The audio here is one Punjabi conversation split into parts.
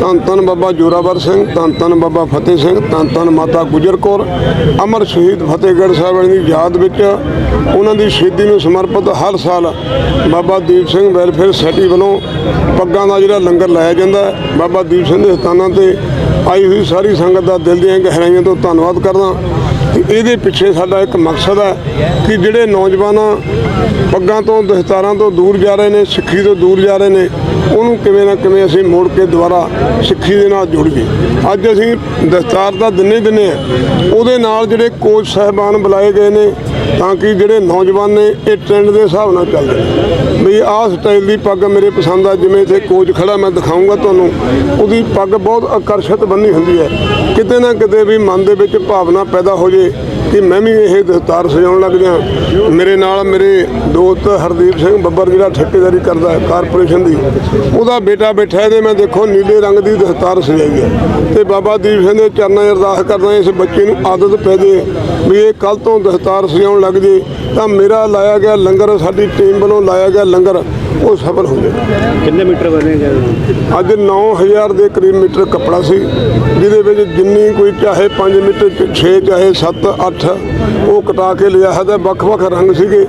ਧੰਨ ਧੰਨ ਬਾਬਾ ਜੋਰਾਵਰ ਸਿੰਘ, ਧੰਨ ਧੰਨ ਬਾਬਾ ਫਤਿਹ ਸਿੰਘ, ਧੰਨ ਧੰਨ ਮਾਤਾ ਗੁਜਰ ਕੌਰ, ਅਮਰ ਸ਼ਹੀਦ ਫਤਿਹਗੜ੍ਹ ਸਾਹਿਬ ਵਾਲਿਆਂ ਦੀ ਯਾਦ ਵਿੱਚ ਉਹਨਾਂ ਦੀ ਸ਼ਹੀਦੀ ਨੂੰ ਸਮਰਪਿਤ ਹਰ ਸਾਲ ਬਾਬਾ ਦੀਪ ਸਿੰਘ ਵੈਲਫੇਅਰ ਸੋਸਾਇਟੀ ਵੱਲੋਂ ਪੱਗਾਂ ਦਾ ਜਿਹੜਾ ਲੰਗਰ ਲਾਇਆ ਜਾਂਦਾ ਬਾਬਾ ਦੀਪ ਸਿੰਘ ਦੇ ਸਥਾਨਾਂ ਤੇ ਆਈ ਹੋਈ ਸਾਰੀ ਸੰਗਤ ਦਾ ਦਿਲ ਦੀਆਂ ਗਹਿਰਾਈਆਂ ਤੋਂ ਧੰਨਵਾਦ ਕਰਦਾ। ਇਹਦੇ ਪਿੱਛੇ ਸਾਡਾ ਇੱਕ ਮਕਸਦ ਹੈ ਕਿ ਜਿਹੜੇ ਨੌਜਵਾਨ ਪੱਗਾਂ ਤੋਂ, ਦਸਤਾਰਾਂ ਤੋਂ ਦੂਰ ਜਾ ਰਹੇ ਨੇ, ਸਿੱਖੀ ਤੋਂ ਦੂਰ ਜਾ ਰਹੇ ਨੇ, ਉਹਨੂੰ ਕਿਵੇਂ ਨਾ ਕਿਵੇਂ ਅਸੀਂ ਮੋੜ ਕੇ ਦੁਬਾਰਾ ਸਿੱਖੀ ਦੇ ਨਾਲ ਜੋੜੀਏ ਅੱਜ ਅਸੀਂ ਦਸਤਾਰ ਦਾ ਦਿਨੇ ਦਿਨੇ ਆ। ਉਹਦੇ ਨਾਲ ਜਿਹੜੇ ਕੋਚ ਸਹਿਬਾਨ ਬੁਲਾਏ ਗਏ ਨੇ ਤਾਂ ਕਿ ਜਿਹੜੇ ਨੌਜਵਾਨ ਨੇ, ਇਹ ਟ੍ਰੈਂਡ ਦੇ ਹਿਸਾਬ ਨਾਲ ਚੱਲਦੇ ਨੇ। ਵੀ ਆਹ ਸਟਾਈਲ ਦੀ ਪੱਗ ਮੇਰੇ ਪਸੰਦ ਆ, ਜਿਵੇਂ ਇੱਥੇ ਕੋਚ ਖੜਾ, ਮੈਂ ਦਿਖਾਉਂਗਾ ਤੁਹਾਨੂੰ। ਉਹਦੀ ਪੱਗ ਬਹੁਤ ਆਕਰਸ਼ਿਤ ਬੰਨੀ ਹੁੰਦੀ ਹੈ। ਕਿਤੇ ਨਾ ਕਿਤੇ ਵੀ ਮਨ ਦੇ ਵਿੱਚ ਭਾਵਨਾ ਪੈਦਾ ਹੋ ਜੇ। ਕਿ ਮੈਂ ਵੀ ਇਹ ਦਸਤਾਰ ਸਜਾਉਣ ਲੱਗ ਜਾ ਮੇਰੇ ਨਾਲ ਮੇਰੇ ਦੋਸਤ ਹਰਦੀਪ ਸਿੰਘ ਬੱਬਰ ਜਿਹੜਾ ਠੇਕੇਦਾਰੀ ਕਰਦਾ ਹੈ, ਕਾਰਪੋਰੇਸ਼ਨ ਦੀ, ਉਹਦਾ ਬੇਟਾ ਬੈਠਾ ਇਹਦੇ, ਮੈਂ ਦੇਖੋ ਨੀਲੇ ਰੰਗ ਦੀ ਦਸਤਾਰ ਸਜਾਈ ਹੈ। ਤੇ ਬਾਬਾ ਦੀਪ ਸਿੰਘ ਦੇ ਚਰਨਾਂ 'ਚ ਅਰਦਾਸ ਕਰਦਾ ਇਸ ਬੱਚੇ ਨੂੰ ਆਦਤ ਪੈ ਜੇ ਵੀ ਇਹ ਕੱਲ ਤੋਂ ਦਸਤਾਰ ਸਜਾਉਣ ਲੱਗ ਜੇ। ਤਾਂ ਮੇਰਾ ਲਾਇਆ ਗਿਆ ਲੰਗਰ, ਸਾਡੀ ਟੀਮ ਵੱਲੋਂ ਲਾਇਆ ਗਿਆ ਲੰਗਰ। ਉਹ ਸਫਲ ਹੋ ਜਾਏ। ਕਿੰਨੇ ਮੀਟਰ ਬਣੇਗਾ ਅੱਜ 9000 ਦੇ ਕਰੀਬ ਮੀਟਰ ਕੱਪੜਾ ਸੀ ਜਿਹਦੇ ਵਿੱਚ ਜਿੰਨੀ ਕੋਈ ਚਾਹੇ 5 ਮੀਟਰ 6 ਚਾਹੇ 7 8 ਉਹ ਕਟਾ ਕੇ ਲਿਆ ਹੈ ਤੇ ਵੱਖ-ਵੱਖ ਰੰਗ ਸੀਗੇ।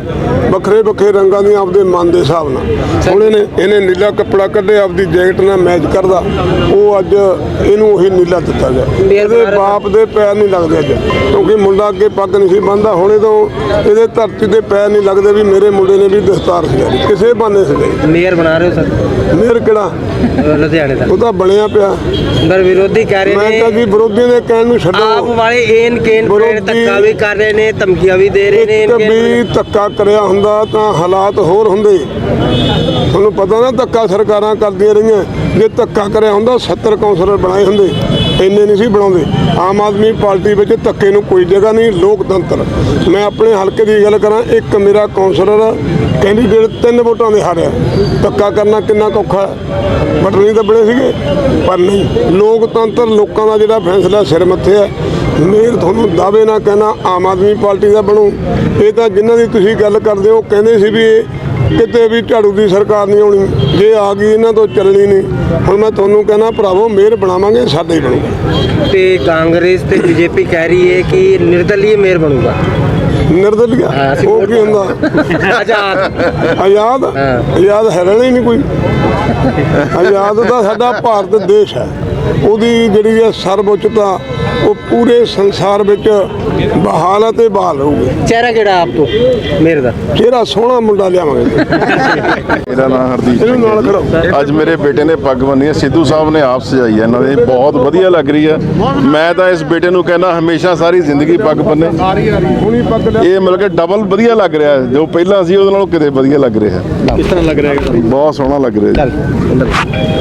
ਵੱਖਰੇ ਵੱਖਰੇ ਰੰਗਾਂ ਦੀਆਂ ਆਪਦੇ ਮਨ ਦੇ ਹਿਸਾਬ ਨਾਲ। ਹੁਣ ਇਹਨੇ ਇਹਨੇ ਨੀਲਾ ਕੱਪੜਾ ਕੱਢਿਆ ਆਪਦੀ ਜੈਕਟ ਨਾਲ ਮੈਚ ਕਰਦਾ। ਉਹ ਅੱਜ ਇਹਨੂੰ ਉਹੀ ਨੀਲਾ ਦਿੱਤਾ ਗਿਆ। ਇਹਦੇ ਬਾਪ ਦੇ ਪੈਰ ਨਹੀਂ ਲੱਗਦੇ ਅੱਜ। ਕਿਉਂਕਿ ਮੁੰਡਾ ਅੱਗੇ ਪੱਗ ਨਹੀਂ ਸੀ ਬੰਨਦਾ ਹੁਣ ਤੋਂ ਇਹਦੇ ਧਰਤੀ ਤੇ ਪੈਰ ਨਹੀਂ ਲੱਗਦੇ ਵੀ ਮੇਰੇ ਮੁੰਡੇ ਨੇ ਵੀ ਦਸਤਾਰ ਸਜਾਈ। ਕਿਸੇ ਬਾਨੇ ਸਜਾਈ। ਮੇਅਰ ਬਣਾ ਰਹੇ ਹੋ ਸਰ? ਮੇਰ ਕਿਹੜਾ? ਲੁਧਿਆਣੇ ਦਾ। ਉਹ ਤਾਂ ਬਣਿਆ ਪਿਆ। ਪਰ ਵਿਰੋਧੀ ਕਹਿ ਰਹੇ ਮੈਂ ਨੇ ਤਾਂ ਜੀ ਵਿਰੋਧੀਆਂ ਦੇ ਕਹਿਣ ਨੂੰ ਆਪ ਛੱਡੋ ਵਾਲੇ ਏਨ ਕੇਨ ਪੇੜ ਵਿਰੋਧੀ- ਧੱਕਾ ਵੀ ਕਰ ਰਹੇ ਨੇ। ਧਮਕੀਆਂ ਵੀ ਦੇ ਰਹੇ ਨੇ ਇੱਕ ਵੀ ਧੱਕਾ ਕਰਿਆ ਹੁੰਦਾ ਤਾਂ ਹਾਲਾਤ ਹੋਰ ਹੁੰਦੇ। ਤੁਹਾਨੂੰ ਪਤਾ ਨਾ ਧੱਕਾ ਸਰਕਾਰਾਂ ਕਰਦੀਆਂ ਰਹੀਆਂ। ਜੇ ਧੱਕਾ ਕਰਿਆ ਹੁੰਦਾ 70 ਕੌਂਸਲਰ ਬਣਾਏ ਹੁੰਦੇ, ਇੰਨੇ ਨਹੀਂ ਸੀ ਬਣਾਉਂਦੇ। ਆਮ ਆਦਮੀ ਪਾਰਟੀ ਵਿੱਚ ਧੱਕੇ ਨੂੰ ਕੋਈ ਜਗ੍ਹਾ ਨਹੀਂ, ਲੋਕਤੰਤਰ। ਮੈਂ ਆਪਣੇ ਹਲਕੇ ਦੀ ਗੱਲ ਕਰਾਂ, ਇੱਕ ਮੇਰਾ ਕੌਂਸਲਰ ਕੈਂਡੀਡੇਟ ਤਿੰਨ ਵੋਟਾਂ ਦੇ ਹਾਰਿਆ। ਧੱਕਾ ਕਰਨਾ ਕਿੰਨਾ ਔਖਾ ਬਟਨੀ ਦੱਬਣੇ ਸੀਗੇ, ਪਰ ਨਹੀਂ। ਲੋਕਤੰਤਰ ਲੋਕਾਂ ਦਾ ਜਿਹੜਾ ਫੈਸਲਾ ਸਿਰ ਮੱਥੇ ਹੈ, ਮੇਰ ਤੁਹਾਨੂੰ ਦਾਅਵੇ ਨਾ ਕਹਿਣਾ, ਆਮ ਆਦਮੀ ਪਾਰਟੀ ਦਾ ਬਣੋ। ਇਹ ਤਾਂ ਜਿਨ੍ਹਾਂ ਦੀ ਤੁਸੀਂ ਗੱਲ ਕਰਦੇ ਹੋ ਕਹਿੰਦੇ ਸੀ ਵੀ ਇਹ ਕਿਤੇ ਵੀ ਝਾੜੂ ਦੀ ਸਰਕਾਰ ਨਹੀਂ ਆਉਣੀ। ਜੇ ਆ ਗਈ ਇਹਨਾਂ ਤੋਂ ਚੱਲਣੀ ਨਹੀਂ। ਹੁਣ ਮੈਂ ਤੁਹਾਨੂੰ ਕਹਿਣਾ ਭਰਾਵੋ ਮੇਰ ਬਣਾਵਾਂਗੇ ਸਾਡੇ ਹੀ ਬਣੂਗਾ। ਤੇ ਕਾਂਗਰਸ ਤੇ ਬੀਜੇਪੀ ਕਹਿ ਰਹੀ ਹੈ ਕਿ ਨਿਰਦਲੀय ਮੇਅਰ ਬਣੂਗਾ। ਨਿਰਦਲੀਆ? ਉਹ ਕੀ ਹੁੰਦਾ? ਆਜ਼ਾਦ। ਆਜ਼ਾਦ। ਆਜ਼ਾਦ ਹੀ ਨਹੀਂ ਕੋਈ। ਆਜ਼ਾਦ ਦਾ ਸਾਡਾ ਭਾਰਤ ਦੇਸ਼ ਹੈ। ਉਹਦੀ ਜਿਹੜੀ ਹੈ ਸਰਵਉੱਚਤਾ ਉਹ ਪੂਰੇ ਸੰਸਾਰ ਵਿੱਚ ਬਹਾਲ ਹੈ ਤੇ ਬਹਾਲ ਹੋਊਗੀ ਚਿਹਰਾ ਕਿਹੜਾ ਆਪ ਤੋਂ? ਮੇਅਰ ਦਾ। ਚਿਹਰਾ ਸੋਹਣਾ ਮੁੰਡਾ ਲਿਆਵਾਂਗੇ। ਮੇਰਾ ਨਾਮ ਹਰਦੀਪ ਇਹਨੂੰ ਨਾਲ ਜੀ। ਅੱਜ ਮੇਰੇ ਬੇਟੇ ਨੇ ਪੱਗ ਬੰਨੀ ਹੈ। ਸਿੱਧੂ ਸਾਹਿਬ ਨੇ ਆਪ ਸਜਾਈ ਹੈ। ਇਹਨਾਂ ਦੇ ਬਹੁਤ ਵਧੀਆ ਲੱਗ ਰਹੀ ਹੈ। ਮੈਂ ਤਾਂ ਇਸ ਬੇਟੇ ਨੂੰ ਕਹਿੰਦਾ ਹਮੇਸ਼ਾ ਸਾਰੀ ਜ਼ਿੰਦਗੀ ਪੱਗ ਬੰਨੇ ਹੁਣੀ ਪੱਗ ਲਿਆ। ਇਹ ਮਤਲਬ ਕਿ ਡਬਲ ਵਧੀਆ ਲੱਗ ਰਿਹਾ ਹੈ। ਜੋ ਪਹਿਲਾਂ ਸੀ ਉਹਦੇ ਨਾਲੋਂ ਕਿਤੇ ਵਧੀਆ ਲੱਗ ਰਿਹਾ ਕਿਸ ਤਰ੍ਹਾਂ ਲੱਗ ਰਿਹਾ ਬਹੁਤ ਸੋਹਣਾ ਲੱਗ ਰਿਹਾ ਜੀ।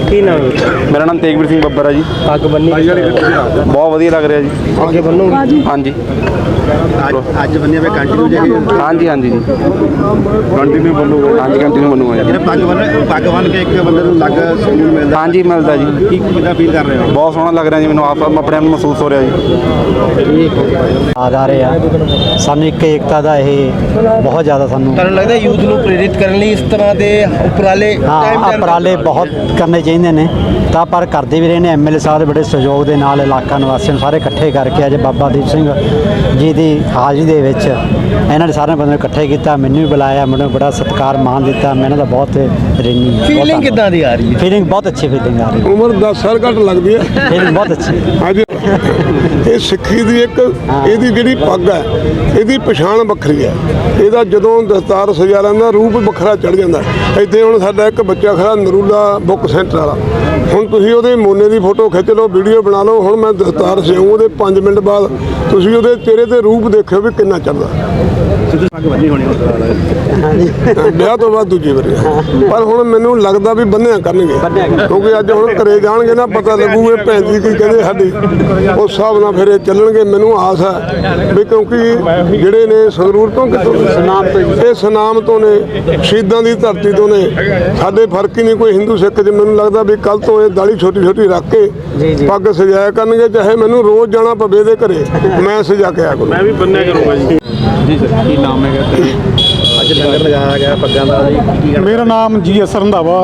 ਕੀ ਨਾਮ ਹੈ? ਮੇਰਾ ਨਾਮ ਤੇਗਵੀਰ ਸਿੰਘ ਬੱਬਰ ਹੈ ਜੀ। ਪੱਗ ਬੰਨੀ ਬਹੁਤ ਵਧੀਆ ਲੱਗ ਰਿਹਾ ਜੀ। ਅੱਗੇ ਬੰਨੂ ਹਾਂਜੀ। ਅੱਜ ਬੰਨੇ ਵੇ ਕੰਟੀਨਿਊ ਜੇ ਹਾਂਜੀ ਹਾਂਜੀ ਜੀ। ਕੰਟੀਨਿਊ ਬੋਲੂਗਾ ਹਾਂਜੀ ਕੰਟੀਨਿਊ ਬਣੂਗਾ ਜੀ। ਪੱਗ ਬੰਨ ਪੱਗ ਬੰਨ ਕੇ ਇੱਕ ਬੰਦੇ ਨੂੰ ਲੱਗ ਸਕੂਨ ਮਿਲਦਾ। ਹਾਂਜੀ ਮਿਲਦਾ ਜੀ। ਕੀ ਕਿਦਾਂ ਫੀਲ ਕਰ ਰਹੇ ਹੋ? ਬਹੁਤ ਸੋਹਣਾ ਲੱਗ ਰਿਹਾ ਜੀ ਮੈਨੂੰ ਆਪ ਆਪਣੇ ਆਪ ਨੂੰ ਮਹਿਸੂਸ ਹੋ ਰਿਹਾ ਜੀ। ਆ ਜਾ ਰਹੇ ਆ। ਸਾਨੂੰ ਇੱਕ ਏਕਤਾ ਦਾ ਇਹ ਬਹੁਤ ਜ਼ਿਆਦਾ ਸਾਨੂੰ ਤੁਹਾਨੂੰ ਲੱਗਦਾ ਯੂਥ ਨੂੰ ਪ੍ਰੇਰਿਤ ਕਰਨ ਲਈ ਇਸ ਤਰ੍ਹਾਂ ਦੇ ਉਪਰਾਲੇ ਹਾਂ time ਉਪਰਾਲੇ ਬਹੁਤ ਕਰਨੇ ਚਾਹੀਦੇ ਨੇ ਤਾਂ ਪਰ ਕਰਦੇ ਵੀ ਰਹੇ ਨੇ ਐਮਐਲਏ ਸਾਹਿਬ ਦੇ ਬੜੇ ਸਹਿਯੋਗ ਦੇ ਨਾਲ ਇਲਾਕਾ ਨਿਵਾਸੀਆਂ ਨੂੰ ਸਾਰੇ ਇਕੱਠੇ ਕਰਕੇ ਅੱਜ ਬਾਬਾ ਦੀਪ ਸਿੰਘ ਜੀ ਦੀ ਹਾਜ਼ਰੀ ਦੇ ਵਿੱਚ ਇਹਨਾਂ ਨੇ ਸਾਰੇ ਬੰਦੇ ਨੂੰ ਇਕੱਠੇ ਕੀਤਾ ਮੈਨੂੰ ਵੀ ਬੁਲਾਇਆ ਮੈਨੂੰ ਬੜਾ ਸਤਿਕਾਰ ਮਾਣ ਦਿੱਤਾ ਮੈਂ ਇਹਨਾਂ ਦਾ ਬਹੁਤ ਰਿਣੀ ਫੀਲਿੰਗ ਕਿੱਦਾਂ ਦੀ ਆ ਰਹੀ ਹੈ? ਫੀਲਿੰਗ ਬਹੁਤ ਅੱਛੀ ਫੀਲਿੰਗ ਆ ਰਹੀ ਉਮਰ 10 ਸਾਲ ਘੱਟ ਲੱਗਦੀ ਹੈ। ਫੀਲਿੰਗ ਬਹੁਤ ਅੱਛੀ। ਅੱਜ ਇਹ ਸਿੱਖੀ ਦੀ ਇੱਕ ਇਹਦੀ ਜਿਹੜੀ ਪੱਗ ਹੈ ਇਹਦੀ ਪਛਾਣ ਵੱਖਰੀ ਹੈ। ਇਹਦਾ ਜਦੋਂ ਦਸਤਾਰ ਸਜਾ ਲੈਂਦਾ ਰੂਪ ਵੱਖਰਾ ਚੜ ਜਾਂਦਾ। ਇੱਥੇ ਹੁਣ ਸਾਡਾ ਇੱਕ ਬੱਚਾ ਖੜਾ ਨਰੂਲਾ ਬੁੱਕ ਸੈਂਟਰ ਵਾਲਾ। ਹੁਣ ਤੁਸੀਂ ਉਹਦੇ ਮੋਨੇ ਦੀ ਫੋਟੋ ਖਿੱਚ ਲਓ, ਵੀਡੀਓ ਬਣਾ ਲਓ। ਹੁਣ ਮੈਂ ਦਸਤਾਰ ਸਜਾਊਂ ਉਹਦੇ 5 ਮਿੰਟ ਬਾਅਦ ਤੁਸੀਂ ਉਹਦੇ ਚਿਹਰੇ ਤੇ ਰੂਪ ਦੇਖਿਓ ਵੀ ਕਿੰਨਾ ਚੜਦਾ ਪੱਗ ਬੰਨੀ ਹੋਣੀ ਵਿਆਹ ਤੋਂ ਬਾਅਦ ਦੂਜੀ ਵਾਰੀ ਪਰ ਹੁਣ ਮੈਨੂੰ ਲੱਗਦਾ ਵੀ ਬੰਨਿਆ ਕਰਨਗੇ। ਕਿਉਂਕਿ ਅੱਜ ਹੁਣ ਘਰੇ ਜਾਣਗੇ ਨਾ ਪਤਾ ਲੱਗੂ ਇਹ ਭੈਣ ਜੀ ਕੀ ਕਹਿੰਦੇ ਸਾਡੀ। ਉਸ ਹਿਸਾਬ ਨਾਲ ਫਿਰ ਇਹ ਚੱਲਣਗੇ ਮੈਨੂੰ ਆਸ ਹੈ ਵੀ ਕਿਉਂਕਿ ਜਿਹੜੇ ਨੇ ਸੰਗਰੂਰ ਤੋਂ ਕਿਤੋਂ ਸਨਾਮ ਤੋਂ ਇਹ ਸਨਾਮ ਤੋਂ ਨੇ ਸ਼ਹੀਦਾਂ ਦੀ ਧਰਤੀ ਤੋਂ ਨੇ। ਸਾਡੇ ਫ਼ਰਕ ਹੀ ਨਹੀਂ ਕੋਈ ਹਿੰਦੂ ਸਿੱਖ ਚ ਮੈਨੂੰ ਲੱਗਦਾ ਵੀ ਕੱਲ ਤੋਂ ਇਹ ਦਾੜੀ ਛੋਟੀ ਛੋਟੀ ਰੱਖ ਕੇ ਪੱਗ ਸਜਾਇਆ ਕਰਨਗੇ ਚਾਹੇ ਮੈਨੂੰ ਰੋਜ਼ ਜਾਣਾ ਪਵੇ ਦੇ ਘਰੇ ਮੈਂ ਸਜਾ ਕੇ ਆਇਆ ਕਰੂੰ ਮੈਂ ਵੀ ਬੰਨਿਆ ਕਰੂੰਗਾ ਜੀ। ਜੀ ਸਰ। ਕੀ ਨਾਮ ਹੈਗਾ ਤੇ ਅੱਜ ਲੰਗਰ ਲਗਾਇਆ ਗਿਆ ਪੱਗਾਂ ਦਾ ਜੀ ਕੀ ਕੀ ਕਹਿਣਾ ਮੇਰਾ ਨਾਮ ਜੀ ਐਸ ਰੰਧਾਵਾ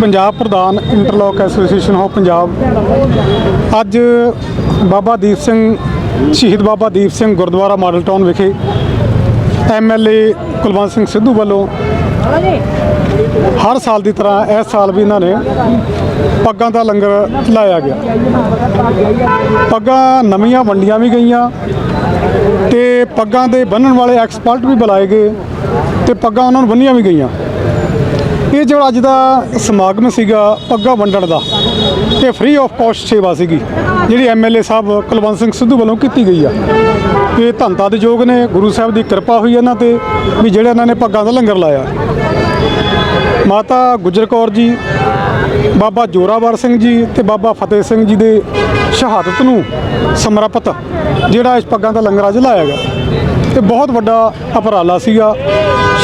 ਪੰਜਾਬ ਪ੍ਰਧਾਨ ਇੰਟਰਲੋਕ ਐਸੋਸੀਏਸ਼ਨ ਆਫ ਪੰਜਾਬ। ਅੱਜ ਬਾਬਾ ਦੀਪ ਸਿੰਘ ਸ਼ਹੀਦ ਬਾਬਾ ਦੀਪ ਸਿੰਘ ਗੁਰਦੁਆਰਾ ਮਾਡਲ ਟਾਊਨ ਵਿਖੇ ਐਮਐਲਏ ਕੁਲਵੰਤ ਸਿੰਘ ਸਿੱਧੂ ਵੱਲੋਂ ਹਰ ਸਾਲ ਦੀ ਤਰ੍ਹਾਂ ਇਸ ਸਾਲ ਵੀ ਇਹਨਾਂ ਨੇ ਪੱਗਾਂ ਦਾ ਲੰਗਰ ਲਾਇਆ ਗਿਆ। ਪੱਗਾਂ ਨਵੀਆਂ ਵੰਡੀਆਂ ਵੀ ਗਈਆਂ। ਤੇ ਪੱਗਾਂ ਦੇ ਬੰਨਣ ਵਾਲੇ ਐਕਸਪਰਟ ਵੀ ਬੁਲਾਏ ਗਏ ਤੇ ਪੱਗਾਂ ਉਹਨਾਂ ਨੂੰ ਬੰਨੀਆਂ ਵੀ ਗਈਆਂ। ਇਹ ਜਿਹੜਾ ਅੱਜ ਦਾ ਸਮਾਗਮ ਸੀਗਾ ਪੱਗਾ ਵੰਡਣ ਦਾ, ਇਹ ਫ੍ਰੀ ਆਫ ਕਾਸਟ ਸੇਵਾ ਸੀਗੀ, ਜਿਹੜੀ ਐਮਐਲਏ ਸਾਹਿਬ ਕੁਲਵੰਤ ਸਿੰਘ ਸਿੱਧੂ ਵੱਲੋਂ ਕੀਤੀ ਗਈ ਆ। ਇਹ ਧੰਨਤਾ ਦੇ ਯੋਗ ਨੇ, ਗੁਰੂ ਸਾਹਿਬ ਦੀ ਕਿਰਪਾ ਹੋਈ ਇਹਨਾਂ ਤੇ ਵੀ ਜਿਹੜਾ ਇਹਨਾਂ ਨੇ ਪੱਗਾਂ ਦਾ ਲੰਗਰ ਲਾਇਆ। ਮਾਤਾ ਗੁਜਰ ਕੌਰ ਜੀ ਬਾਬਾ ਜੋਰਾਵਰ ਸਿੰਘ ਜੀ ਤੇ ਬਾਬਾ ਫਤਿਹ ਸਿੰਘ ਜੀ ਦੇ ਸ਼ਹਾਦਤ ਨੂੰ ਸਮਰਪਿਤ, ਜਿਹੜਾ ਇਸ ਪੱਗਾਂ ਦਾ ਲੰਗਰ ਅੱਜ ਲਾਇਆ ਗਿਆ। ਤੇ ਬਹੁਤ ਵੱਡਾ ਉਪਰਾਲਾ ਸੀਗਾ।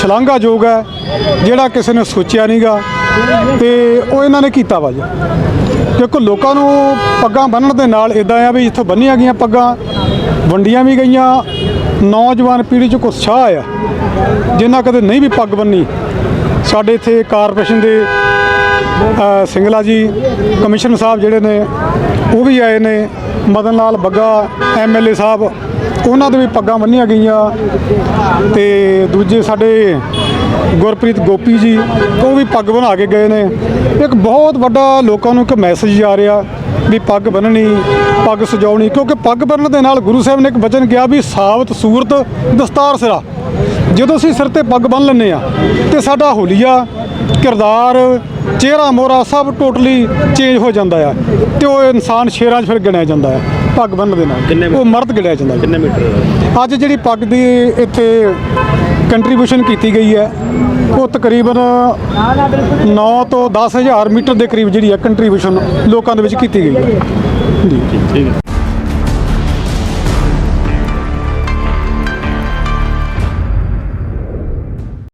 ਸ਼ਲਾਘਾਯੋਗ ਹੈ, ਜਿਹੜਾ ਕਿਸੇ ਨੇ ਸੋਚਿਆ ਨਹੀਂਗਾ ਤੇ ਉਹ ਇਹਨਾਂ ਨੇ ਕੀਤਾ ਵਾ ਜੀ। ਕਿਉਂਕਿ ਲੋਕਾਂ ਨੂੰ ਪੱਗਾਂ ਬੰਨਣ ਦੇ ਨਾਲ ਇਦਾਂ ਆ ਵੀ ਇੱਥੋਂ ਬੰਨੀਆਂ ਗਈਆਂ ਪੱਗਾਂ, ਵੰਡੀਆਂ ਵੀ ਗਈਆਂ। ਨੌਜਵਾਨ ਪੀੜ੍ਹੀ 'ਚ ਉਤਸ਼ਾਹ ਆ ਜਿਨ੍ਹਾਂ ਕਦੇ ਨਹੀਂ ਵੀ ਪੱਗ ਬੰਨੀ। ਸਾਡੇ ਇੱਥੇ ਕਾਰਪੋਰੇਸ਼ਨ ਦੇ ਸਿੰਗਲਾ ਜੀ, ਕਮਿਸ਼ਨਰ ਸਾਹਿਬ ਜਿਹੜੇ ਨੇ, ਉਹ ਵੀ ਆਏ ਨੇ। ਮਦਨ ਲਾਲ ਬੱਗਾ ਐਮਐਲਏ ਸਾਹਿਬ, ਉਹਨਾਂ ਦੇ ਵੀ ਪੱਗਾਂ ਬੰਨੀਆਂ ਗਈਆਂ। ਤੇ ਦੂਜੇ ਸਾਡੇ ਗੁਰਪ੍ਰੀਤ ਗੋਪੀ ਜੀ, ਉਹ ਵੀ ਪੱਗ ਬਣਾ ਕੇ ਗਏ ਨੇ। ਇੱਕ ਬਹੁਤ ਵੱਡਾ ਲੋਕਾਂ ਨੂੰ ਇੱਕ ਮੈਸੇਜ ਆ ਰਿਹਾ ਵੀ ਪੱਗ ਬੰਨਣੀ ਪੱਗ ਸਜਾਉਣੀ, ਕਿਉਂਕਿ ਪੱਗ ਬੰਨਣ ਦੇ ਨਾਲ ਗੁਰੂ ਸਾਹਿਬ ਨੇ ਇੱਕ ਵਚਨ ਕਿਹਾ ਵੀ ਸਾਵਤ ਸੂਰਤ, ਦਸਤਾਰ ਸਿਰਾ। ਜਦੋਂ ਅਸੀਂ ਸਿਰ ਤੇ ਪੱਗ ਬੰਨ ਲੈਂਦੇ ਆ ਤੇ ਸਾਡਾ ਹੋਲੀਆ, ਕਿਰਦਾਰ ਚਿਹਰਾ ਮੋਹਰਾ ਸਭ ਟੋਟਲੀ ਚੇਂਜ ਹੋ ਜਾਂਦਾ ਆ ਤੇ ਉਹ ਇਨਸਾਨ ਸ਼ੇਰਾਂ 'ਚ ਫਿਰ ਗਿਣਿਆ ਜਾਂਦਾ ਆ ਪੱਗ ਬੰਨ੍ਹਣ ਦੇ ਨਾਲ। ਉਹ ਮਰਦ ਗਿਣਿਆ ਜਾਂਦਾ ਕਿੰਨੇ ਮੀਟਰ? ਅੱਜ ਜਿਹੜੀ ਪੱਗ ਦੀ ਇੱਥੇ ਕੰਟਰੀਬਿਊਸ਼ਨ ਕੀਤੀ ਗਈ ਹੈ ਉਹ ਤਕਰੀਬਨ 9 ਤੋਂ 10000 ਮੀਟਰ ਦੇ ਕਰੀਬ ਜਿਹੜੀ ਹੈ ਕੰਟਰੀਬਿਊਸ਼ਨ ਲੋਕਾਂ ਦੇ ਵਿੱਚ ਕੀਤੀ ਗਈ ਹੈ ਜੀ।